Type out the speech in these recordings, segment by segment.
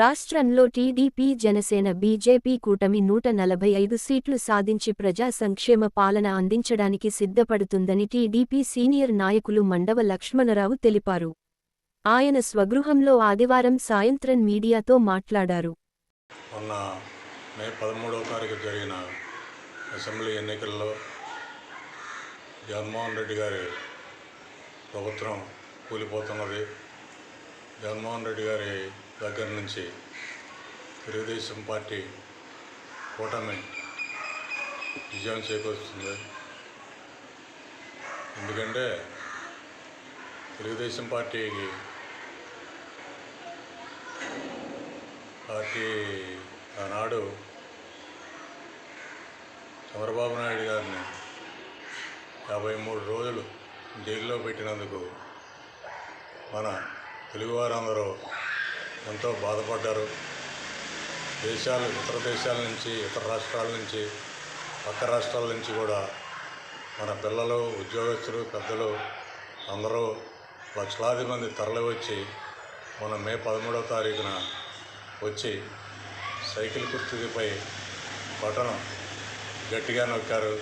రాష్ట్రంలో TDP Janasena BJP కూటమి నూట నలభై ఐదు సీట్లు సాధించి ప్రజా సంక్షేమ పాలన అందించడానికి సిద్ధపడుతుందని టీడీపీ సీనియర్ నాయకులు మండవ లక్ష్మణరావు తెలిపారు. ఆయన స్వగృహంలో ఆదివారం సాయంత్రం మీడియాతో మాట్లాడారు. మొన్న మే పదమూడవ తారీఖు జరిగిన అసెంబ్లీ ఎన్నికల్లో జగన్మోహన్ రెడ్డి గారి ప్రభుత్వం కూలిపోతున్నది. జగన్మోహన్ రెడ్డి గారి దగ్గర నుంచి తెలుగుదేశం పార్టీ కూటమి విజయం చేకూరుస్తుంది. ఎందుకంటే తెలుగుదేశం పార్టీకి పార్టీ ఆనాడు చంద్రబాబు నాయుడు గారిని యాభై మూడు రోజులు జైల్లో పెట్టినందుకు మన తెలుగువారందరూ ఎంతో బాధపడ్డారు. దేశాలు ఇతర దేశాల నుంచి ఇతర రాష్ట్రాల నుంచి పక్క రాష్ట్రాల నుంచి కూడా మన పిల్లలు ఉద్యోగస్తులు పెద్దలు అందరూ లక్షలాది మంది తరలివచ్చి మన మే పదమూడవ తారీఖున వచ్చి సైకిల్ కుర్చీపై బటన్ గట్టిగా నొక్కారు.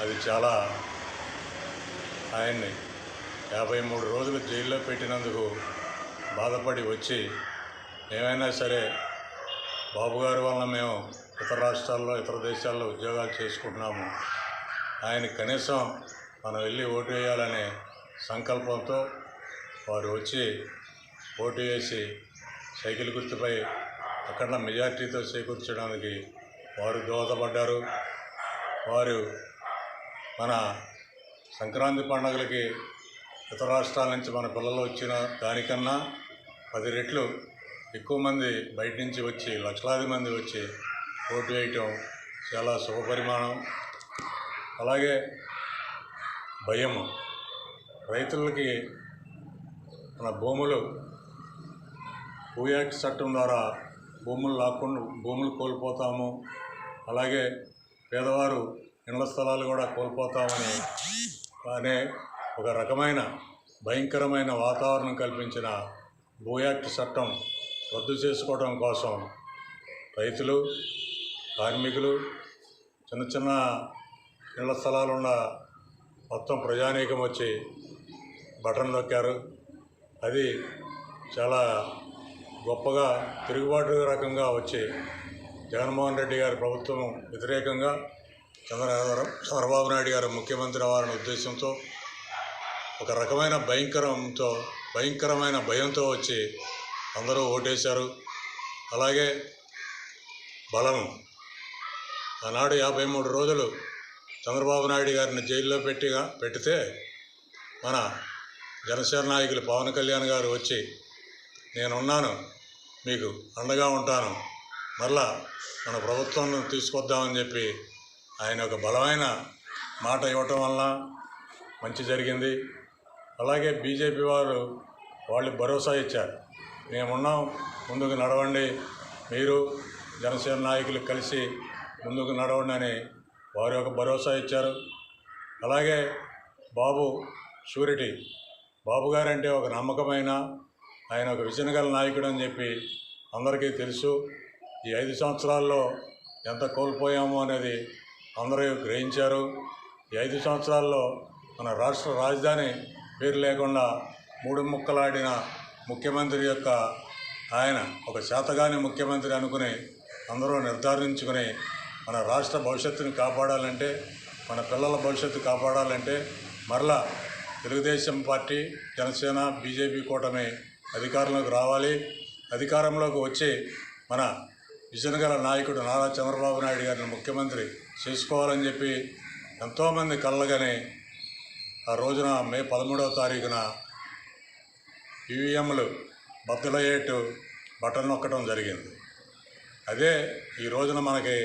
అది చాలా ఆయన్ని యాభై మూడు రోజులు జైల్లో పెట్టినందుకు బాధపడి వచ్చి ఏమైనా సరే బాబుగారి వల్ల వలన మేము ఇతర రాష్ట్రాల్లో ఇతర దేశాల్లో ఉద్యోగాలు చేసుకుంటున్నాము. ఆయన కనీసం మనం వెళ్ళి ఓటు వేయాలనే సంకల్పంతో వారు వచ్చి ఓటు వేసి సైకిల్ గుర్తుపై అక్కడ మెజార్టీతో చేకూర్చడానికి వారు దోహదపడ్డారు. వారు మన సంక్రాంతి పండుగలకి ఇతర రాష్ట్రాల నుంచి మన పిల్లలు వచ్చిన దానికన్నా పది రెట్లు ఎక్కువ మంది బయట నుంచి వచ్చి లక్షలాది మంది వచ్చి ఓటు వేయటం చాలా శుభపరిమాణం. అలాగే భయం. రైతులకి మన భూములు భూయాక్ట్ చట్టం ద్వారా భూములు లాక్కుండా భూములు కోల్పోతాము. అలాగే పేదవారు ఇళ్ళ స్థలాలు కూడా కోల్పోతామని అనే ఒక రకమైన భయంకరమైన వాతావరణం కల్పించిన భూ యాక్ట్ చట్టం రద్దు చేసుకోవడం కోసం రైతులు కార్మికులు చిన్న చిన్న ఇళ్ళ స్థలాలున్న మొత్తం ప్రజానీకం వచ్చి బటన్ నొక్కారు. అది చాలా గొప్పగా తిరుగుబాటు రకంగా వచ్చి జగన్మోహన్ రెడ్డి గారి ప్రభుత్వం వ్యతిరేకంగా చంద్ర చంద్రబాబు నాయుడు గారు ముఖ్యమంత్రి అవ్వాలనే ఉద్దేశంతో ఒక రకమైన భయంకరంతో భయంకరమైన భయంతో వచ్చి అందరూ ఓటేశారు. అలాగే బలం. ఆనాడు యాభై మూడు రోజులు చంద్రబాబు నాయుడు గారిని జైల్లో పెట్టిగా పెడితే మన జనసేన నాయకులు పవన్ కళ్యాణ్ గారు వచ్చి నేనున్నాను మీకు అండగా ఉంటాను. మరలా మన ప్రభుత్వం తీసుకొద్దామని చెప్పి ఆయన ఒక బలమైన మాట ఇవ్వటం వలన మంచి జరిగింది. అలాగే బీజేపీ వారు వాళ్ళు భరోసా ఇచ్చారు. మేమున్నాం ముందుకు నడవండి మీరు జనసేన నాయకులు కలిసి ముందుకు నడవండి అని వారు ఒక భరోసా ఇచ్చారు. అలాగే బాబు షూరిటీ బాబు గారంటే ఒక నమ్మకమైన ఆయన ఒక విజన్ గల నాయకుడు అని చెప్పి అందరికీ తెలుసు. ఈ ఐదు సంవత్సరాల్లో ఎంత కోల్పోయామో అనేది అందరూ గ్రహించారు. ఈ ఐదు సంవత్సరాల్లో మన రాష్ట్ర రాజధాని పేరు లేకుండా మూడు ముక్కలాడిన ముఖ్యమంత్రి యొక్క ఆయన ఒక శాతగాని ముఖ్యమంత్రి అనుకుని అందరూ నిర్ధారించుకుని మన రాష్ట్ర భవిష్యత్తుని కాపాడాలంటే మన పిల్లల భవిష్యత్తు కాపాడాలంటే మరలా తెలుగుదేశం పార్టీ జనసేన బీజేపీ కూటమి అధికారంలోకి రావాలి. అధికారంలోకి వచ్చి మన విజన్ గల నాయకుడు నారా చంద్రబాబు నాయుడు గారిని ముఖ్యమంత్రి చేసుకోవాలని చెప్పి ఎంతోమంది కళ్ళగానే ఆ రోజున మే పదమూడవ తారీఖున ఈవీఎంలు బద్దలయ్యేట్టు బటన్ నొక్కడం జరిగింది. అదే ఈ రోజున మనకి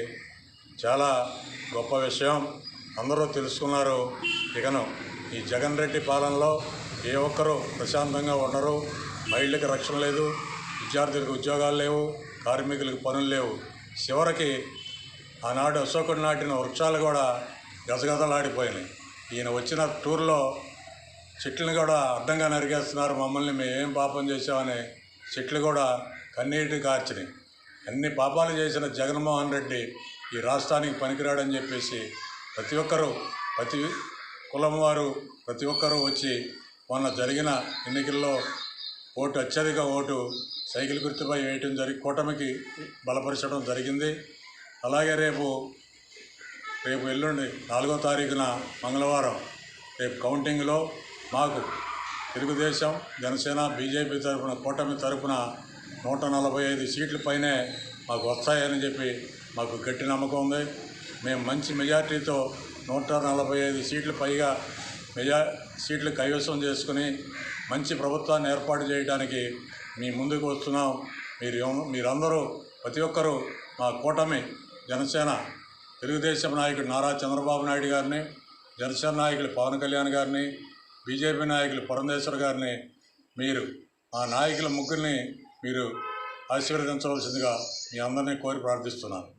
చాలా గొప్ప విషయం. అందరూ తెలుసుకున్నారు. ఇకను ఈ జగన్ రెడ్డి పాలనలో ఏ ఒక్కరూ ప్రశాంతంగా ఉండరు. మహిళలకు రక్షణ లేదు. విద్యార్థులకు ఉద్యోగాలు లేవు. కార్మికులకు పనులు లేవు. చివరికి ఆనాడు అశోకుడు నాటిన వృక్షాలు కూడా గజగజలాడిపోయినాయి. ఈయన వచ్చిన టూర్లో చెట్లను కూడా అడ్డంగా నరికేస్తున్నారు. మమ్మల్ని మేమేం పాపం చేసామని చెట్లు కూడా కన్నీటి కార్చినాయి అన్ని పాపాలు చేసిన జగన్మోహన్ రెడ్డి ఈ రాష్ట్రానికి పనికిరాడని చెప్పేసి ప్రతి ఒక్కరూ ప్రతి కులం వారు ప్రతి ఒక్కరూ వచ్చి మొన్న జరిగిన ఎన్నికల్లో ఓటు అత్యధిక ఓటు సైకిల్ గుర్తుపై వేయటం జరిగి కూటమికి బలపరచడం జరిగింది. అలాగే రేపు రేపు ఎల్లుండి నాలుగో తారీఖున మంగళవారం రేపు కౌంటింగ్లో మాకు తెలుగుదేశం జనసేన బీజేపీ తరఫున కూటమి తరఫున నూట నలభై ఐదు సీట్ల పైనే మాకు వస్తాయని చెప్పి మాకు గట్టి నమ్మకం ఉంది. మేము మంచి మెజార్టీతో నూట నలభై ఐదు సీట్లు పైగా మెజా సీట్లు కైవసం చేసుకుని మంచి ప్రభుత్వాన్ని ఏర్పాటు చేయడానికి మీ ముందుకు వస్తున్నాం. మీరు మీరందరూ ప్రతి ఒక్కరూ మా కూటమి జనసేన తెలుగుదేశం నాయకుడు నారా చంద్రబాబు నాయుడు గారిని జనసేన నాయకులు పవన్ కళ్యాణ్ గారిని బీజేపీ నాయకులు పురంధేశ్వర్ గారిని మీరు ఆ నాయకుల ముగ్గురిని మీరు ఆశీర్వదించవలసిందిగా మీ అందరినీ కోరి ప్రార్థిస్తున్నాను.